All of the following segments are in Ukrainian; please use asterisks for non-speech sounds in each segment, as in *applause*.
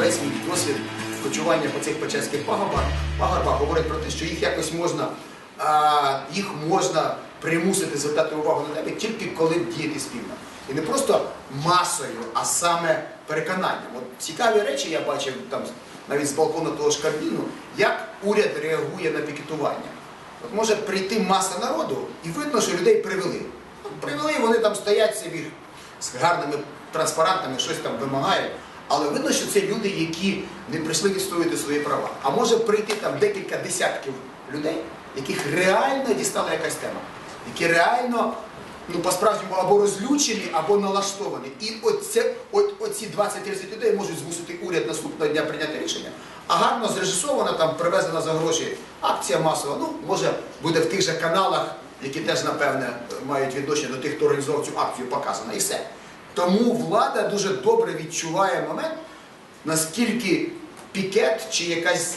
весь мій досвід кочування по цих печерських пагорбах, пагорбах говорить про те, що їх якось можна, а, їх можна примусити звертати увагу на тебе тільки коли діяти спільно. І не просто масою, а саме переконанням. От цікаві речі я бачив там навіть з балкону того ж Кабміну, як уряд реагує на пікетування. От може прийти маса народу і видно, що людей привели. Привели, вони там стоять собі з гарними транспарантами, щось там вимагають. Але видно, що це люди, які не прийшли відстоювати свої права. А може прийти там декілька десятків людей, яких реально дістала якась тема, які реально ну, по-справжньому або розлючені, або налаштовані. І оце, от, оці 20-30 людей можуть змусити уряд наступного дня прийняти рішення. А гарно зрежисована, там привезена за гроші акція масова, ну, може, буде в тих же каналах, які теж, напевне, мають відношення до тих, хто організував цю акцію, показана, і все. Тому влада дуже добре відчуває момент, наскільки пікет чи якась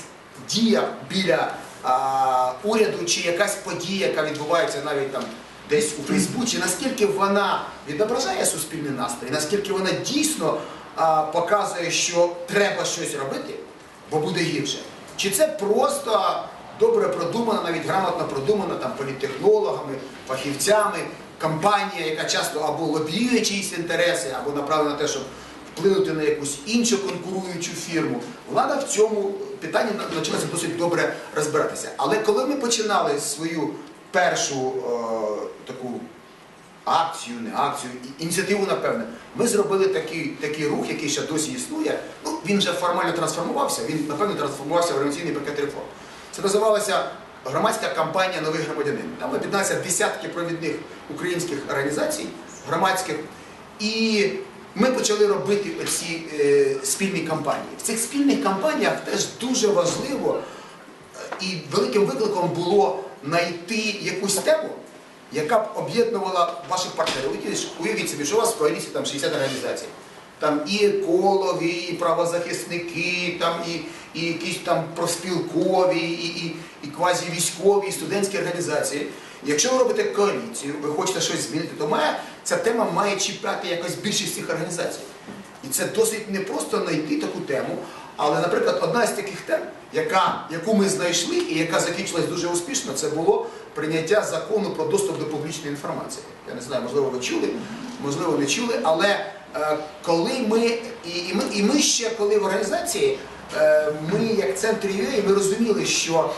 дія біля а, уряду, чи якась подія, яка відбувається навіть там десь у Фейсбуці, наскільки вона відображає суспільний настрій, наскільки вона дійсно а, показує, що треба щось робити, бо буде гірше. Чи це просто добре продумана, навіть грамотно продумана там політтехнологами, фахівцями, кампанія, яка часто або лобіює чиїсь інтереси, або направлена на те, щоб вплинути на якусь іншу конкуруючу фірму. Влада в цьому питанні почалася досить добре розбиратися. Але коли ми починали свою першу е, таку акцію, не акцію, ініціативу, напевне, ми зробили такий, такий рух, який ще досі існує. Ну, він вже формально трансформувався, він, напевно, трансформувався в організаційний пакет реформ. Це називалося громадська кампанія Новий громадянин. Там об'єдналися десятки провідних українських організацій, громадських. І ми почали робити ці е, спільні кампанії. В цих спільних кампаніях теж дуже важливо і великим викликом було знайти якусь тему, яка б об'єднувала ваших партнерів. Уявіть, собі, що у вас в коаліції там 60 організацій. Там і екологи, і правозахисники, там і, і якісь там профспілкові, і, і, і квазівійськові, і студентські організації. Якщо ви робите коаліцію, ви хочете щось змінити, то має, ця тема має чіпляти якось більшість цих організацій. І це досить не просто знайти таку тему, але, наприклад, одна з таких тем, яка, яку ми знайшли і яка закінчилась дуже успішно, це було прийняття закону про доступ до публічної інформації. Я не знаю, можливо, ви чули, можливо, не чули, але коли ми і, і ми, і ми ще коли в організації, е, ми як центр UA, ми розуміли, що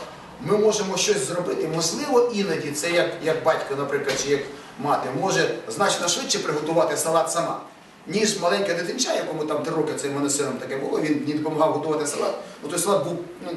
ми можемо щось зробити. Можливо, іноді це як, як батько, наприклад, чи як мати, може значно швидше приготувати салат сама ніж маленька дитинча, якому там три роки мене сином таке було, він мені допомагав готувати салат. Ну той салат був, ну,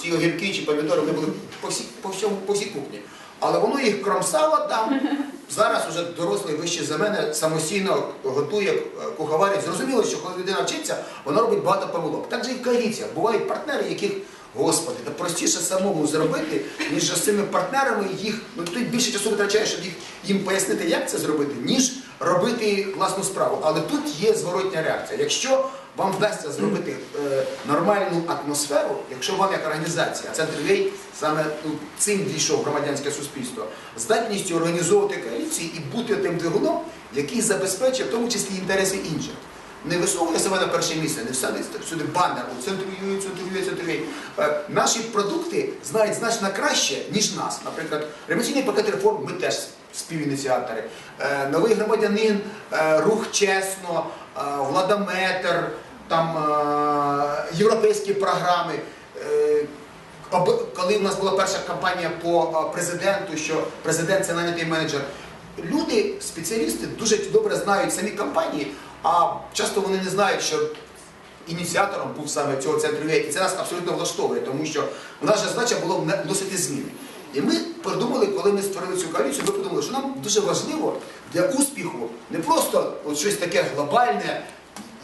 ті огірки чи помідори, вони були по всій, по всьому, по всій кухні. Але воно їх кромсало там. *laughs* Зараз уже дорослий вище за мене самостійно готує е. Зрозуміло, що коли людина вчиться, вона робить багато помилок. Так же і в коаліціях. Бувають партнери, яких, господи, та простіше самому зробити, ніж з цими партнерами їх, ну ти більше часу витрачаєш, щоб їх їм пояснити, як це зробити, ніж робити власну справу. Але тут є зворотня реакція. Якщо вам вдасться зробити е, нормальну атмосферу, якщо вам як організація, центр ВЕЙ саме ну, цим дійшов громадянське суспільство, здатністю організовувати коаліції і бути тим двигуном, який забезпечує в тому числі інтереси інших. Не висовує себе на перше місце, не всюди, всюди банер, у центру центру центру Е, Наші продукти знають значно краще, ніж нас. Наприклад, ремесійний пакет реформ ми теж співініціатори. Е, Новий громадянин, е, рух чесно, е, владометр, там е, європейські програми. Е, Коли в нас була перша кампанія по е, президенту, що президент це нанятий менеджер, люди, спеціалісти, дуже добре знають самі кампанії, а часто вони не знають, що ініціатором був саме цього центру і це нас абсолютно влаштовує, тому що в нас же задача було вносити зміни. І ми подумали, коли ми створили цю коаліцію, ми подумали, що нам дуже важливо для успіху не просто от щось таке глобальне,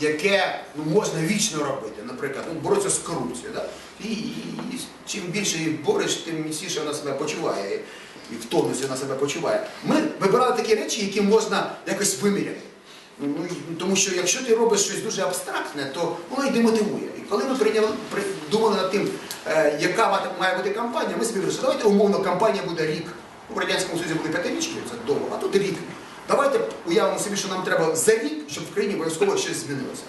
яке ну, можна вічно робити, наприклад, ну, боротися з корупцією. Да? І, і, і чим більше її бореш, тим міцніше вона себе почуває, і в тонусі вона себе почуває. Ми вибирали такі речі, які можна якось виміряти. Ну, тому що якщо ти робиш щось дуже абстрактне, то воно й демотивує. І коли ми прийняли, при- думали над тим, е, яка має бути кампанія, ми собі вирішили, давайте умовно кампанія буде рік. У Радянському Союзі були п'ятирічки, це довго, а тут рік. Давайте уявимо собі, що нам треба за рік, щоб в країні обов'язково щось змінилося.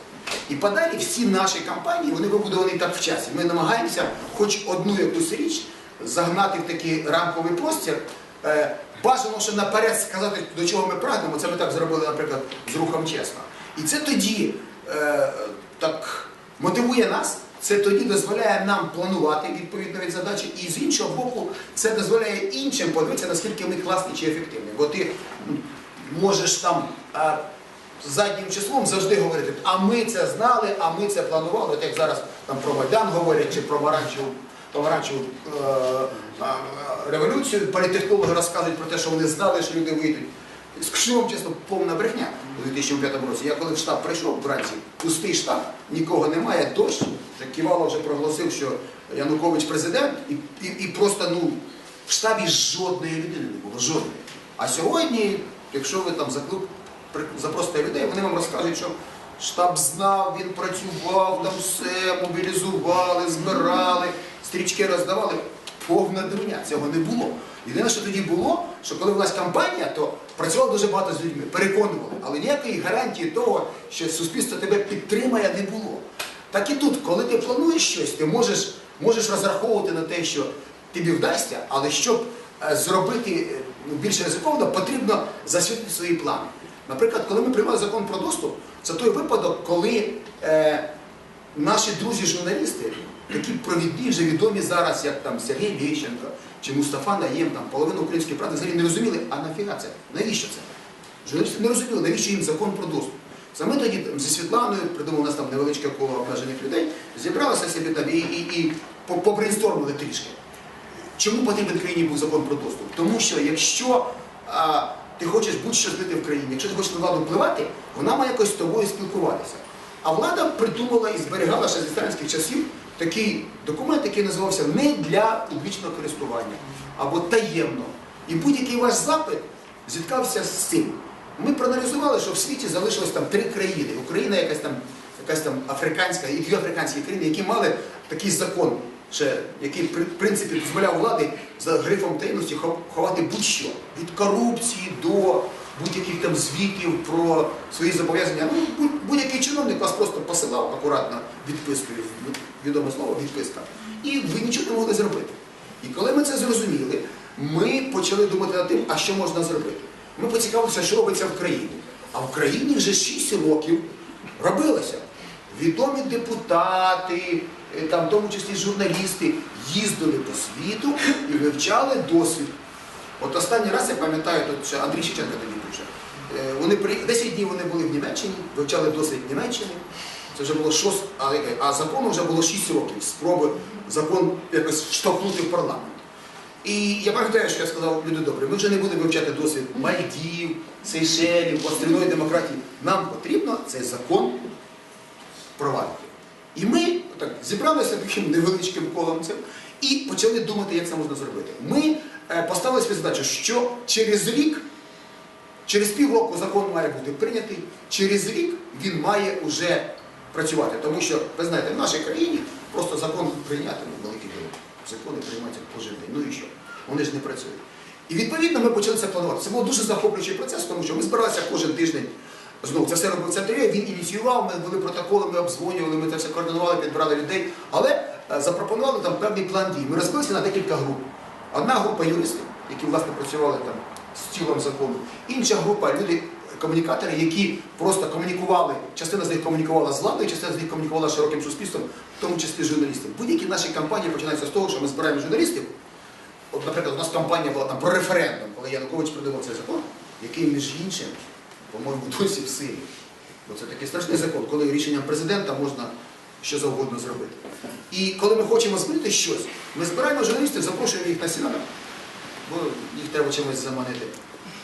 І подалі всі наші кампанії, вони вибудовані так в часі. Ми намагаємося хоч одну якусь річ загнати в такий рамковий простір. Е, Бажано, що наперед сказати, до чого ми прагнемо. Це ми так зробили, наприклад, з рухом чесно. І це тоді е, так мотивує нас, це тоді дозволяє нам планувати відповідно від задачі, і з іншого боку, це дозволяє іншим подивитися, наскільки ми класні чи ефективні. Бо ти можеш там е, заднім числом завжди говорити, а ми це знали, а ми це планували, От як зараз там про Майдан говорять чи про Маранчеву помаранчеву е, революцію, політехнологи розказують про те, що вони знали, що люди вийдуть. Скажу вам чесно, повна брехня у 2005 році. Я коли в штаб прийшов вранці, пустий штаб, нікого немає, дощ, Ківало вже проголосив, що Янукович президент, і, і, і просто ну, в штабі жодної людини не було, жодної. А сьогодні, якщо ви там заклик, при- запросите людей, вони вам розкажуть, що штаб знав, він працював, там все, мобілізували, збирали, стрічки роздавали. Повна дурня, цього не було. Єдине, що тоді було, що коли нас кампанія, то працювало дуже багато з людьми, переконували, але ніякої гарантії того, що суспільство тебе підтримає, не було. Так і тут, коли ти плануєш щось, ти можеш, можеш розраховувати на те, що тобі вдасться, але щоб е, зробити е, ну, більш ризиковано, потрібно засвітити свої плани. Наприклад, коли ми приймали закон про доступ, це той випадок, коли е, наші друзі-журналісти, такі провідні, вже відомі зараз, як там Сергій Лещенко чи Мустафа Наєм, там половина української правди взагалі не розуміли, а нафіга це? Навіщо це? Журналісти не розуміли, навіщо їм закон про доступ. Саме тоді там, зі Світланою, придумав у нас там невеличке коло обмежених людей, зібралися собі там і, і, і по- побрейнстормили трішки. Чому потрібен країні був закон про доступ? Тому що якщо а, ти хочеш будь-що змити в країні, якщо ти хочеш на владу впливати, вона має якось з тобою спілкуватися. А влада придумала і зберігала ще з істанських часів такий документ, який називався не для публічного користування або таємно. І будь-який ваш запит зіткався з цим. Ми проаналізували, що в світі залишилось там три країни. Україна якась там, якась там африканська і дві африканські країни, які мали такий закон, ще, який в принципі дозволяв влади за грифом таємності ховати будь-що. Від корупції до будь-яких там звітів про свої зобов'язання. Ну, будь- будь-який чиновник вас просто посилав акуратно відпискою, відоме слово відписка. І ви нічого не могли зробити. І коли ми це зрозуміли, ми почали думати над тим, а що можна зробити. Ми поцікавилися, що робиться в країні. А в країні вже 6 років робилося. Відомі депутати, там, в тому числі журналісти, їздили по світу і вивчали досвід. От останній раз я пам'ятаю, тут Андрій Шевченко тоді пише. Е, Вони при 10 днів вони були в Німеччині, вивчали досвід Німеччини. Це вже було шост, а, а закону вже було 6 років. Спроби закон якось штовхнути в парламент. І я пам'ятаю, що я сказав, люди добрі, ми вже не будемо вивчати досвід Мальдів, Сейшелів, острівної демократії. Нам потрібно цей закон провадити. І ми так, зібралися таким невеличким колом цим і почали думати, як це можна зробити. Ми е, поставили собі задачу, що через рік, через півроку закон має бути прийнятий, через рік він має вже працювати. Тому що, ви знаєте, в нашій країні просто закон прийняти, ну, великий діло. Закони приймаються кожен день. Ну і що? Вони ж не працюють. І відповідно ми почали це планувати. Це був дуже захоплюючий процес, тому що ми збиралися кожен тиждень. Знову це все робив центрі, він ініціював, ми були протоколи, ми обдзвонювали, ми це все координували, підбирали людей, але е, запропонували там певний план дій. Ми розбилися на декілька груп. Одна група юристів, які власне працювали там з тілом закону, інша група люди. Комунікатори, які просто комунікували, частина з них комунікувала з владою, частина з них комунікувала з широким суспільством, в тому числі з журналістами. Будь-які наші кампанії починаються з того, що ми збираємо журналістів. От, наприклад, у нас кампанія була там про референдум, коли Янукович придумав цей закон, який, між іншим, по-моєму, досі в силі. Бо це такий страшний закон, коли рішенням президента можна що завгодно зробити. І коли ми хочемо змінити щось, ми збираємо журналістів, запрошуємо їх на сінатор, бо їх треба чимось заманити.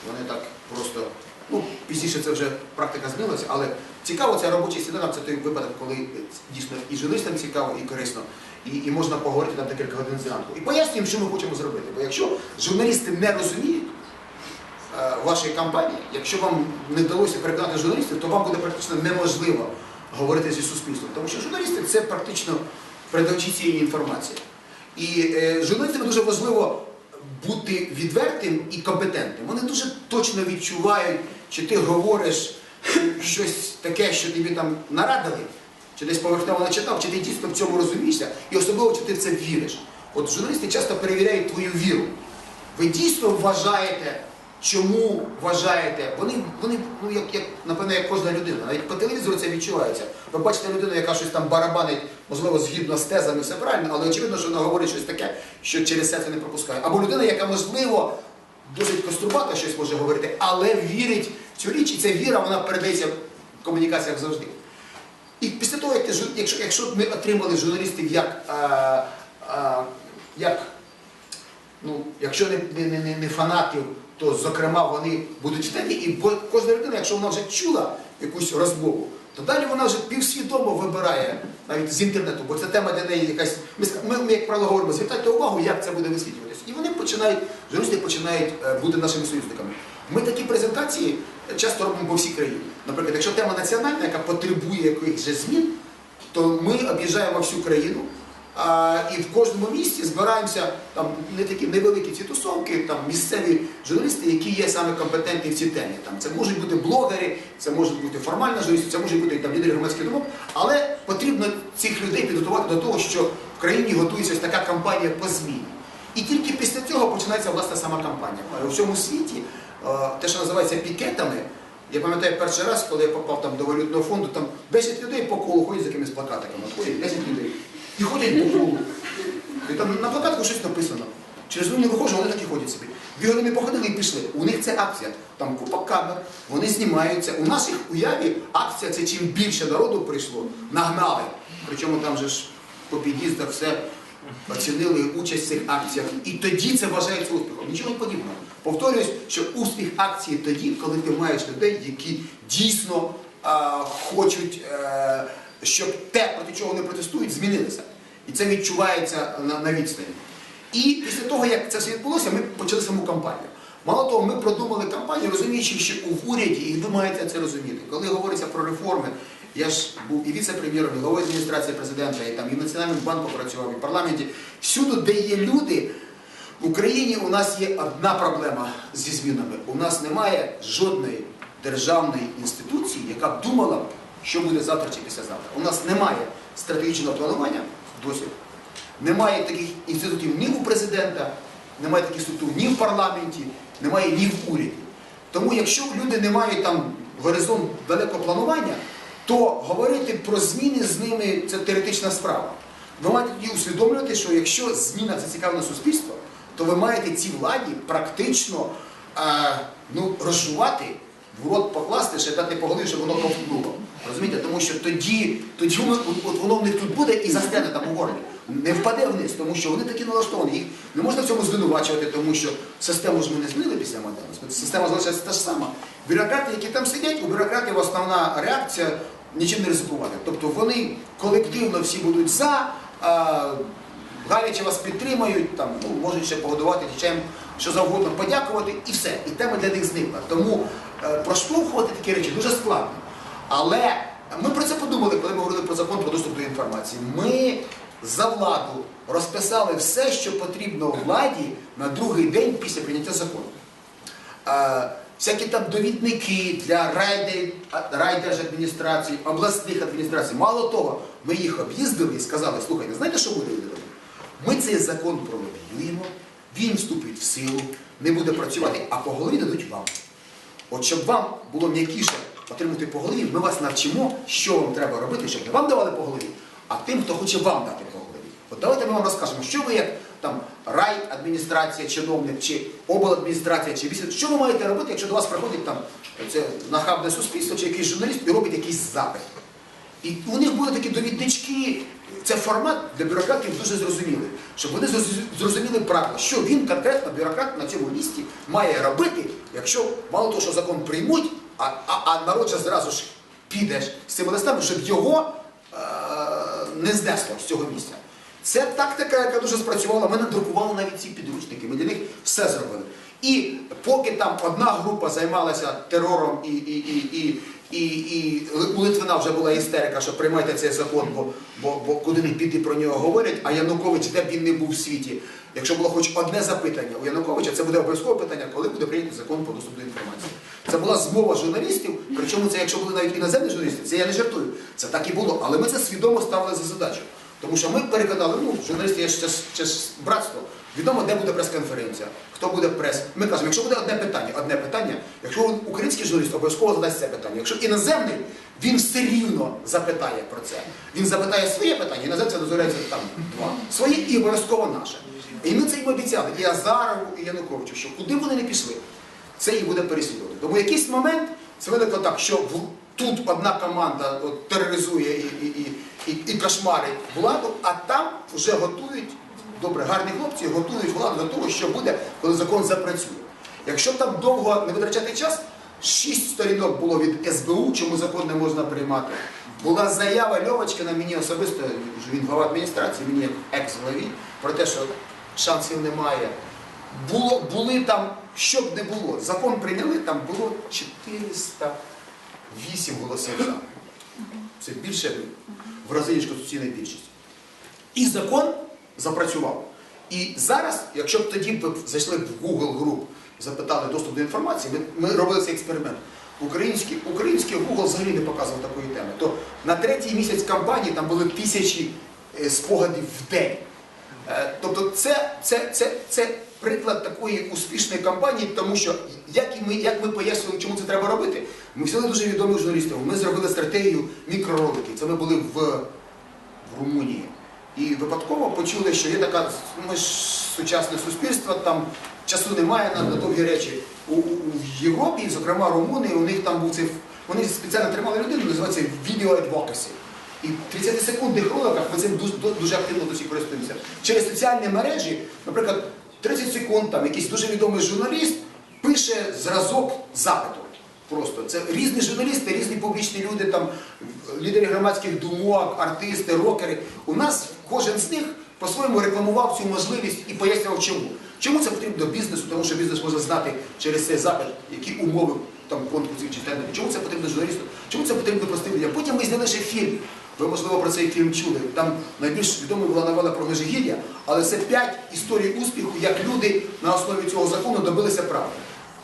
Вони так просто, ну, пізніше це вже практика змінилася, але цікаво, цей робочий сніданок це той випадок, коли дійсно і журналістам цікаво, і корисно, і, і можна поговорити там декілька годин зранку. І пояснюємо, що ми хочемо зробити. Бо якщо журналісти не розуміють, вашої кампанії, якщо вам не вдалося переконати журналістів, то вам буде практично неможливо говорити зі суспільством. Тому що журналісти це практично передавачі цієї інформації. І е, журналістам дуже важливо бути відвертим і компетентним. Вони дуже точно відчувають, чи ти говориш *clears throat* щось таке, що тобі там нарадили, чи десь поверхнево не читав, чи ти дійсно в цьому розумієшся, і особливо, чи ти в це віриш. От журналісти часто перевіряють твою віру. Ви дійсно вважаєте, чому вважаєте? Вони, вони ну як, як напевно, як кожна людина. Навіть по телевізору це відчувається. Ви бачите людину, яка щось там барабанить, можливо, згідно з тезами, все правильно, але очевидно, що вона говорить щось таке, що через серце не пропускає. Або людина, яка можливо досить кострубато щось може говорити, але вірить в цю річ, і ця віра вона передається в комунікаціях завжди. І після того, як ти, якщо, якщо ми отримали журналістів як, а, а, як ну, якщо не, не, не, не фанатів, то зокрема вони будуть в темі, і кожна людина, якщо вона вже чула якусь розмову, то далі вона вже півсвідомо вибирає навіть з інтернету, бо це тема для неї якась. Ми, ми, ми як правило, говоримо, звертайте увагу, як це буде висвітлюватися. І вони починають, журналісти починають е, бути нашими союзниками. Ми такі презентації часто робимо по всій країні. Наприклад, якщо тема національна, яка потребує якихось змін, то ми об'їжджаємо всю країну. І в кожному місті збираємося там не такі невеликі ці тусовки, там місцеві журналісти, які є саме компетентні в цій темі. Там це можуть бути блогери, це можуть бути формальні журналісти, це можуть бути там лідери громадських думок, але потрібно цих людей підготувати до того, що в країні готується така кампанія по зміні. І тільки після цього починається власне сама кампанія. У всьому світі е, те, що називається пікетами. Я пам'ятаю перший раз, коли я попав там до валютного фонду, там 10 людей по колу ходять з якимись плакатиками. Ходять 10 людей. І ходять по колу. І там на плакатку щось написано. Через вони виходжу, вони так і ходять собі. Дві години походили і пішли. У них це акція. Там купа камер, вони знімаються. У наших уяві акція це чим більше народу прийшло, нагнали. Причому там же ж по під'їздах все оцінили участь в цих акціях. І тоді це вважається успіхом. Нічого подібного. Повторюсь, що успіх акції тоді, коли ти маєш людей, які дійсно а, хочуть, е, щоб те, проти чого вони протестують, змінилося. І це відчувається на, на відстані. І після того, як це все відбулося, ми почали саму кампанію. Мало того, ми продумали кампанію, розуміючи, що у уряді, і ви маєте це розуміти, коли говориться про реформи, я ж був і віце-прем'єром, і головою адміністрації президента, і там і в Національному банку працював, і в парламенті. Всюди, де є люди, в Україні у нас є одна проблема зі змінами. У нас немає жодної державної інституції, яка б думала, що буде завтра чи післязавтра. У нас немає стратегічного планування досі. Немає таких інститутів ні у президента, немає таких структур ні в парламенті, немає ні в уряді. Тому якщо люди не мають там горизонт далекого планування, то говорити про зміни з ними це теоретична справа. Ви маєте тоді усвідомлювати, що якщо зміна зацікавлена суспільство, то ви маєте цій владі практично е, ну, розжувати, в рот покласти, ще дати по голові, щоб воно ковтнуло. Розумієте? Тому що тоді, тоді от воно в них тут буде і застане там у горлі. Не впаде вниз, тому що вони такі налаштовані. Їх не можна в цьому звинувачувати, тому що систему ж ми не змінили після Майдану. Система залишається та ж сама. Бюрократи, які там сидять, у бюрократів основна реакція нічим не ризикувати. Тобто вони колективно всі будуть за, гаряче вас підтримають, там, ну, можуть ще погодувати чим, що завгодно, подякувати і все. І тема для них зникла. Тому е, проштовхувати такі речі дуже складно. Але ми про це подумали, коли ми говорили про закон про доступ до інформації. Ми за владу розписали все, що потрібно владі на другий день після прийняття закону. Е, Всякі там довідники для райдер, райдержадміністрацій, обласних адміністрацій. Мало того, ми їх об'їздили і сказали, слухайте, знаєте, що буде люди? Ми цей закон пролобіюємо, він вступить в силу, не буде працювати, а по голові дадуть вам. От щоб вам було м'якіше отримати по голові, ми вас навчимо, що вам треба робити, щоб не вам давали по голові, а тим, хто хоче вам дати по голові. От давайте ми вам розкажемо, що ви як там райадміністрація, чиновник, чи обладміністрація, чи вісім, що ви маєте робити, якщо до вас приходить там це нахабне суспільство, чи якийсь журналіст і робить якийсь запит. І у них були такі довіднички. Це формат для бюрократів дуже зрозумілий, щоб вони зрозуміли правила, що він конкретно бюрократ на цьому місці має робити, якщо мало того, що закон приймуть, а, а, а народ же зразу ж піде з цими листами, щоб його е, не знесло з цього місця. Це тактика, яка дуже спрацювала. Ми надрукували навіть ці підручники. Ми для них все зробили. І поки там одна група займалася терором і, і, і, і, І, і у Литвина вже була істерика, що приймайте цей закон, бо, бо, бо куди не піди про нього говорять, а Янукович, де б він не був в світі. Якщо було хоч одне запитання у Януковича, це буде обов'язкове питання, коли буде прийнятий закон про доступ до інформації. Це була змова журналістів, причому це, якщо були навіть іноземні журналісти, це я не жартую. Це так і було. Але ми це свідомо ставили за задачу. Тому що ми переконали, ну, журналісти ж, ж, ж братство, відомо, де буде прес-конференція, хто буде прес. Ми кажемо, якщо буде одне питання, одне питання, якщо український журналіст обов'язково задасть це питання. Якщо іноземний, він все рівно запитає про це. Він запитає своє питання, іноземця дозволяється там два. Своє і обов'язково наше. І ми це їм обіцяли, і Азарову, і Януковичу, що куди вони не пішли, це їх буде переслідувати. Тому якийсь момент це виникло так, що в- тут одна команда от, тероризує і, і, і, і, і кошмарить владу, а там вже готують, добре, гарні хлопці, готують владу до того, що буде, коли закон запрацює. Якщо там довго не витрачати час, шість сторінок було від СБУ, чому закон не можна приймати. Була заява Льовочкина мені особисто, він голова адміністрації, мені екс-главі, про те, що шансів немає. Було, були там, що б не було, закон прийняли, там було 408 голосів за. Це більше в рази, ніж конституційна більшість. І закон запрацював. І зараз, якщо б тоді б зайшли б в Google Group, запитали доступ до інформації, ми, ми робили цей експеримент. Український, український Google взагалі не показував такої теми. То на третій місяць кампанії там були тисячі е, спогадів в день. Е, Тобто це, це, це, це приклад такої успішної кампанії, тому що як, і ми, як ми пояснювали, чому це треба робити, ми взяли дуже відомих журналістів. Ми зробили стратегію мікророликів. Це ми були в, в Румунії. І випадково почули, що є така, ми ж сучасне суспільство, там часу немає на, довгі речі. У, у, Європі, зокрема Румунії, у них там був цей, вони спеціально тримали людину, називається відео advocacy. І в 30-секундних роликах ми цим дуже, дуже активно досі користуємося. Через соціальні мережі, наприклад, 30 секунд там якийсь дуже відомий журналіст пише зразок запиту. Просто це різні журналісти, різні публічні люди, там лідери громадських думок, артисти, рокери. У нас кожен з них по-своєму рекламував цю можливість і пояснював, чому. Чому це потрібно бізнесу, тому що бізнес може знати через цей запит, які умови там конкурсів чи тендерів. Чому це потрібно журналісту? Чому це потрібно простим людям? Потім ми зняли ще фільм. Ви, можливо, про цей фільм чули. Там найбільш відомою була новела про Межигір'я, але це п'ять історій успіху, як люди на основі цього закону добилися правди.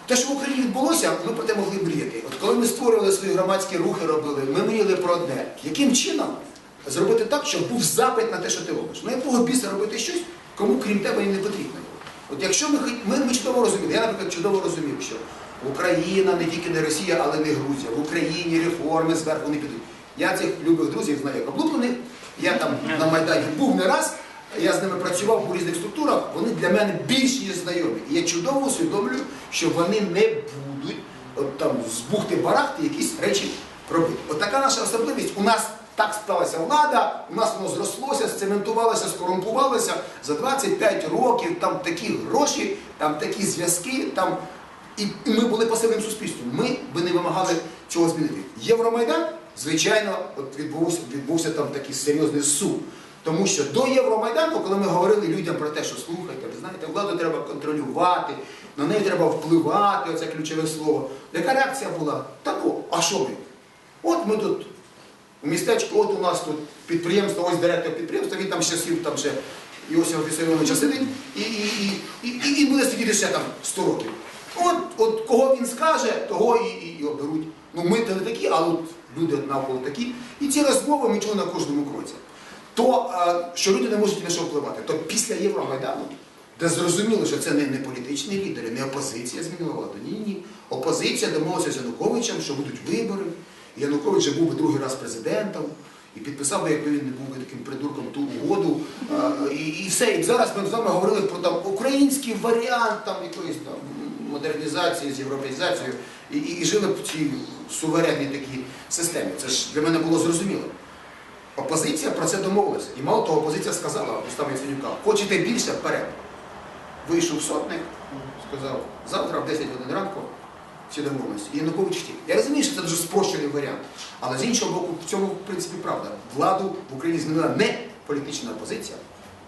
Те, що в Україні відбулося, ми про те могли мріяти. От коли ми створювали свої громадські рухи, робили, ми мріяли про одне. Яким чином зробити так, щоб був запит на те, що ти робиш? Ну якого біса робити щось, кому крім тебе і не потрібно? От якщо ми, ми, ми чудово розуміли, я, наприклад, чудово розумів, що Україна не тільки не Росія, але не Грузія. В Україні реформи зверху не підуть. Я цих любих друзів знаю як облуплених, я там на Майдані був не раз, я з ними працював у різних структурах, вони для мене більш ніж знайомі. І я чудово усвідомлюю, що вони не будуть от там з бухти барахти якісь речі робити. От така наша особливість. У нас так сталася влада, у нас воно зрослося, сцементувалося, скорумпувалося за 25 років, там такі гроші, там такі зв'язки, там. І ми були пасивним суспільством. Ми би не вимагали цього змінити. Євромайдан, звичайно, от відбувся, відбувся там такий серйозний суд. Тому що до Євромайдану, коли ми говорили людям про те, що слухайте, ви знаєте, владу треба контролювати, на неї треба впливати, оце ключове слово. Яка реакція була? Та ну, а що ми? От ми тут у містечку, от у нас тут підприємство, ось директор підприємства, він там ще сів, там ще Іосифа Вісаріоновича сидить, і, і, і, і, і, буде сидіти ще там 100 років. От, от кого він скаже, того і, і, і оберуть. Ну ми то не такі, а от люди навколо такі. І ці розмови ми чули на кожному кроці. То, е, що люди не можуть на що впливати, то після Євромайдану, де зрозуміло, що це не, не політичні лідери, не опозиція змінила владу. Ні, ні. Опозиція домовилася з Януковичем, що будуть вибори. Янукович був би другий раз президентом. І підписав би, якби він не був таким придурком ту угоду. І, і все. І зараз ми з вами говорили про там український варіант там якоїсь там модернізації з європейзацією. І, і, і жили в цій суверенній такій системі. Це ж для мене було зрозуміло. Опозиція про це домовилася. І мало того, опозиція сказала Устав Яценюка, хочете більше вперед. Вийшов сотник, сказав, завтра в 10 годин ранку всі домовленості. І Янукович втік. Я розумію, що це дуже спрощений варіант. Але з іншого боку, в цьому, в принципі, правда. Владу в Україні змінила не політична опозиція.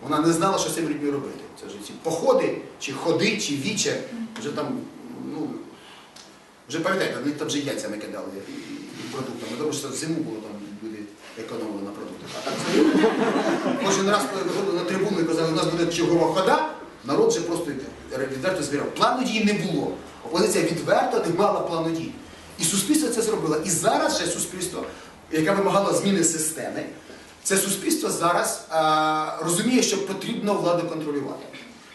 Вона не знала, що з цими людьми робити. Це вже ці походи, чи ходи, чи віче, вже там, ну, вже пам'ятаєте, вони там вже яйцями кидали. Продуктами. Тому що зиму було там люди економили на продуктах. Кожен раз, коли виходили на трибуну і казали, у нас буде чергова хода, народ вже просто відверто звіряв. Плану дій не було. Опозиція відверто не мала плану дій. І суспільство це зробило. І зараз же суспільство, яке вимагало зміни системи, це суспільство зараз а, розуміє, що потрібно владу контролювати.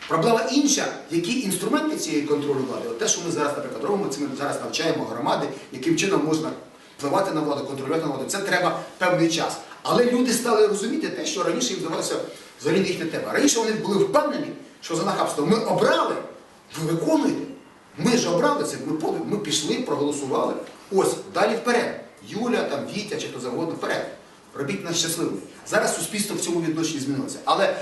Проблема інша, які інструменти цієї контролю влади, от те, що ми зараз, наприклад, робимо, це ми зараз навчаємо громади, яким чином можна впливати на владу, контролювати на владу. Це треба певний час. Але люди стали розуміти те, що раніше їм здавалося взагалі не їхня тема. Раніше вони були впевнені, що за нахабство ми обрали, ви виконуєте. Ми ж обрали це, ми, ми пішли, проголосували. Ось, далі вперед. Юля, там, Вітя чи хто завгодно, вперед. Робіть нас щасливими. Зараз суспільство в цьому відношенні змінилося. Але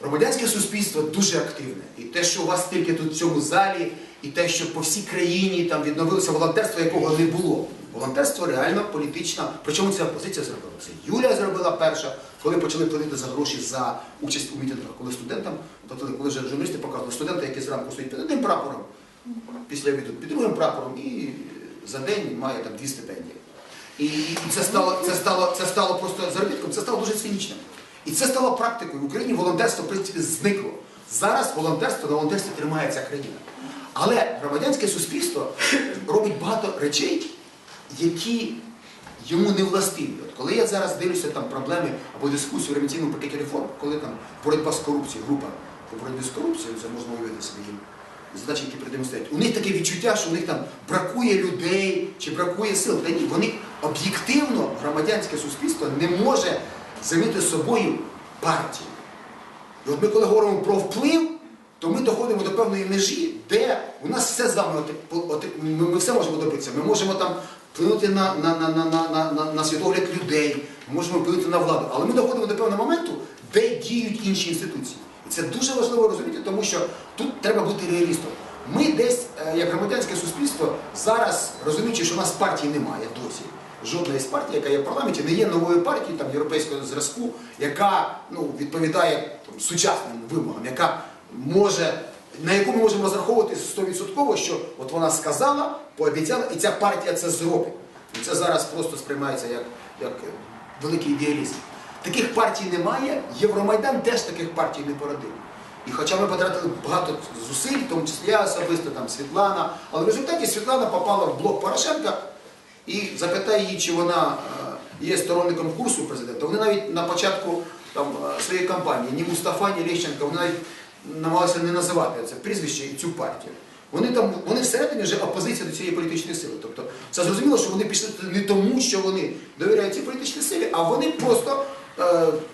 громадянське суспільство дуже активне. І те, що у вас тільки тут в цьому залі, і те, що по всій країні там відновилося волонтерство, якого не було. Волонтерство реально політична. Причому ця опозиція зробила. Це Юлія зробила перша, коли почали платити за гроші за участь у мітингах, коли студентам, коли вже журналісти показували студента, який зранку стоїть під одним прапором, після обіду під другим прапором і за день має там дві стипендії. І, це стало, це стало, це стало просто заробітком, це стало дуже цинічним. І це стало практикою. В Україні волонтерство, в принципі, зникло. Зараз волонтерство на волонтерстві тримається країна. Але громадянське суспільство робить багато речей, які йому не властиві. От коли я зараз дивлюся там проблеми або дискусію в революційному пакеті реформ, коли там боротьба з корупцією, група по боротьбі з корупцією, це можна уявити собі задачі, які перед ними стоять. У них таке відчуття, що у них там бракує людей чи бракує сил. Та ні, вони об'єктивно громадянське суспільство не може замінити собою партію. І от ми коли говоримо про вплив, то ми доходимо до певної межі, де у нас все з вами, ми, все можемо добитися. Ми можемо там вплинути на, на, на, на, на, на світогляд людей, ми можемо вплинути на владу. Але ми доходимо до певного моменту, де діють інші інституції. Це дуже важливо розуміти, тому що тут треба бути реалістом. Ми десь, е, як громадянське суспільство, зараз розуміючи, що у нас партії немає досі. Жодної з партій, яка є в парламенті, не є новою партією там, європейського зразку, яка ну, відповідає там, сучасним вимогам, яка може, на яку ми можемо розраховувати 100%, що от вона сказала, пообіцяла, і ця партія це зробить. Це зараз просто сприймається як, як е, великий ідеалізм. Таких партій немає, Євромайдан теж таких партій не породив. І хоча ми потратили багато зусиль, в тому числі я особисто, там Світлана, але в результаті Світлана попала в блок Порошенка і запитає її, чи вона е, є сторонником курсу президента. Вони навіть на початку там, е, своєї кампанії ні Мустафа, ні Лещенка, вони навіть намагалися не називати це прізвище і цю партію. Вони там, вони всередині вже опозиція до цієї політичної сили. Тобто це зрозуміло, що вони пішли не тому, що вони довіряють цій політичній силі, а вони просто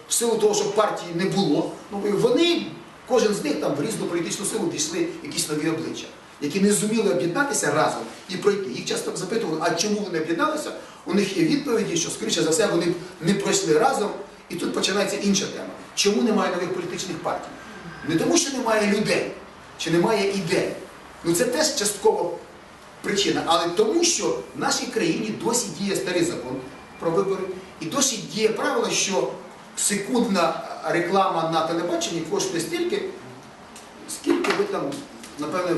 в силу того, що партії не було, ну вони, кожен з них там в різну політичну силу дійшли якісь нові обличчя, які не зуміли об'єднатися разом і пройти. Їх часто запитували, а чому вони об'єдналися? У них є відповіді, що скоріше за все вони не пройшли разом. І тут починається інша тема. Чому немає нових політичних партій? Не тому, що немає людей, чи немає ідей. Ну це теж частково причина, але тому, що в нашій країні досі діє старий закон про вибори, і досі діє правило, що секундна реклама на телебаченні коштує стільки, скільки ви там, напевне,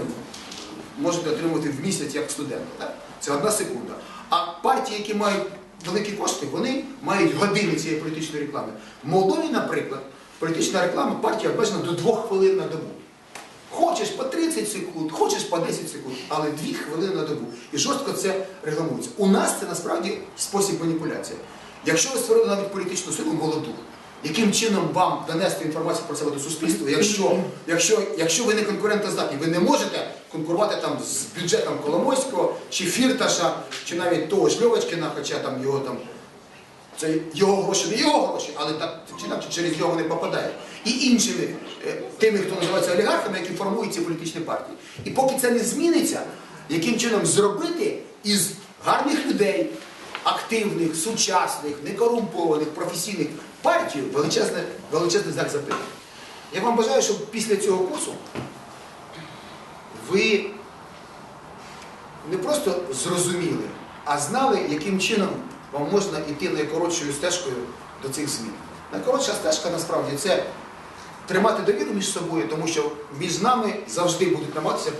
можете отримати в місяць як студент. Так? Це одна секунда. А партії, які мають великі кошти, вони мають години цієї політичної реклами. В Молдові, наприклад, політична реклама партія обмежена до двох хвилин на добу. Хочеш по 30 секунд, хочеш по 10 секунд, але 2 хвилини на добу. І жорстко це регламується. У нас це насправді спосіб маніпуляції. Якщо ви створили навіть політичну силу молоду, яким чином вам донести інформацію про себе до суспільства, якщо, якщо, якщо ви не конкурентоздатні, ви не можете конкурувати там з бюджетом Коломойського, чи Фірташа, чи навіть того ж Льовочкина, хоча там його там це його гроші, не його гроші, але так чи інакше через нього вони попадають. І іншими е, тими, хто називається олігархами, які формують ці політичні партії. І поки це не зміниться, яким чином зробити із гарних людей, активних, сучасних, некорумпованих, професійних партію величезне, величезний знак запитання. Я вам бажаю, щоб після цього курсу ви не просто зрозуміли, а знали, яким чином вам можна йти найкоротшою стежкою до цих змін. Найкоротша стежка насправді це тримати довіру між собою, тому що між нами завжди будуть намагатися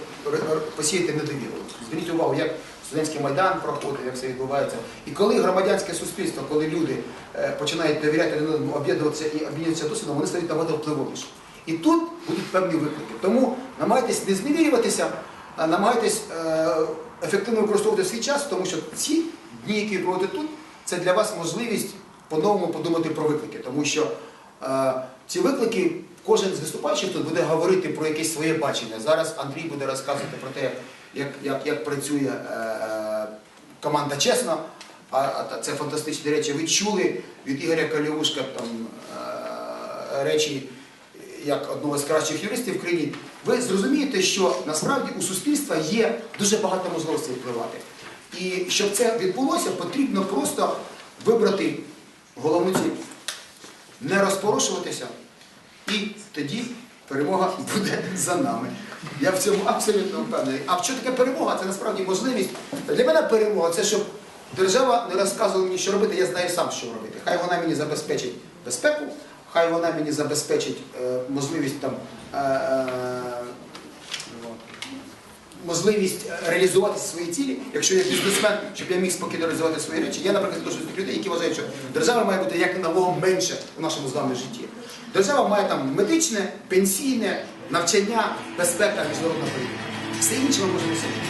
посіяти недовіру. Зверніть увагу, як студентський майдан проходив, як все відбувається. І коли громадянське суспільство, коли люди е, починають довіряти один об'єднуватися і обмінюватися досвідом, вони стають набагато впливовіші. І тут будуть певні виклики. Тому намагайтесь не зневірюватися, а намагайтесь е, ефективно використовувати свій час, тому що ці дні, які ви проводите тут, це для вас можливість по-новому подумати про виклики. Тому що е, ці виклики, кожен з виступаючих тут буде говорити про якесь своє бачення. Зараз Андрій буде розказувати про те, як, як, як працює е, е, команда чесно. А, а це фантастичні речі. Ви чули від Ігоря Каліушка там, е, речі як одного з кращих юристів в країні. Ви зрозумієте, що насправді у суспільства є дуже багато можливостей впливати. І щоб це відбулося, потрібно просто вибрати головну ціль, не розпорушуватися, і тоді перемога буде за нами. Я в цьому абсолютно впевнений. А що таке перемога? Це насправді можливість. Для мене перемога це щоб держава не розказувала мені, що робити, я знаю сам, що робити. Хай вона мені забезпечить безпеку, хай вона мені забезпечить е, можливість там. Е, е, можливість е, реалізувати свої цілі, якщо я бізнесмен, щоб я міг спокійно реалізувати свої речі. Я, наприклад, дуже тих людей, які вважають, що держава має бути як налогом менше у нашому з вами житті. Держава має там медичне, пенсійне, навчання, безпека, міжнародна політика. Все інше ми можемо собі.